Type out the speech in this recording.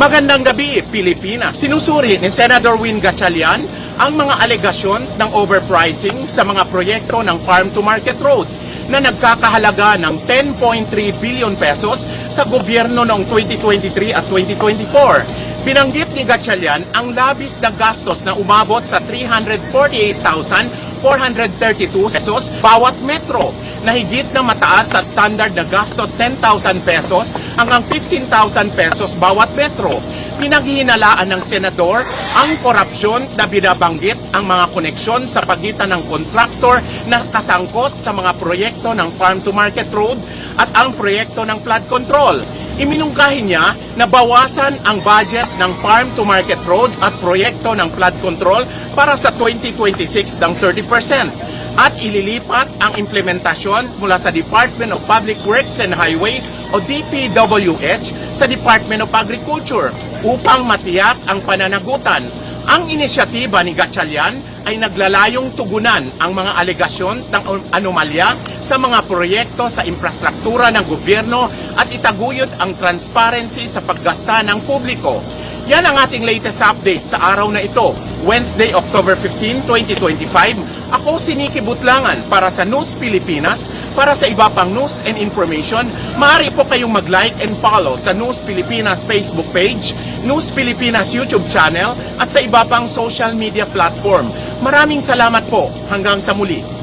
Magandang gabi, Pilipinas. Sinusuri ni Senator Win Gatchalian ang mga alegasyon ng overpricing sa mga proyekto ng Farm to Market Road na nagkakahalaga ng 10.3 billion pesos sa gobyerno noong 2023 at 2024. Binanggit ni Gatchalian ang labis na gastos na umabot sa 348,432 pesos bawat metro na higit na mataas sa standard na gastos 10,000 pesos hanggang 15,000 pesos bawat metro. Pinaghihinalaan ng senador ang korupsyon na binabanggit ang mga koneksyon sa pagitan ng kontraktor na kasangkot sa mga proyekto ng Farm to Market Road at ang proyekto ng flood control. Iminungkahi niya na bawasan ang budget ng Farm to Market Road at proyekto ng flood control para sa 2026 ng 30% at ililipat ang implementasyon mula sa Department of Public Works and Highway o DPWH sa Department of Agriculture upang matiyak ang pananagutan. Ang inisyatiba ni Gatchalian ay naglalayong tugunan ang mga alegasyon ng anomalya sa mga proyekto sa infrastruktura ng gobyerno at itaguyod ang transparency sa paggasta ng publiko. Yan ang ating latest update sa araw na ito, Wednesday, October 15, 2025. Ako si Nikki Butlangan para sa News Pilipinas. Para sa iba pang news and information, maaari po kayong mag-like and follow sa News Pilipinas Facebook page, News Pilipinas YouTube channel, at sa iba pang social media platform. Maraming salamat po. Hanggang sa muli.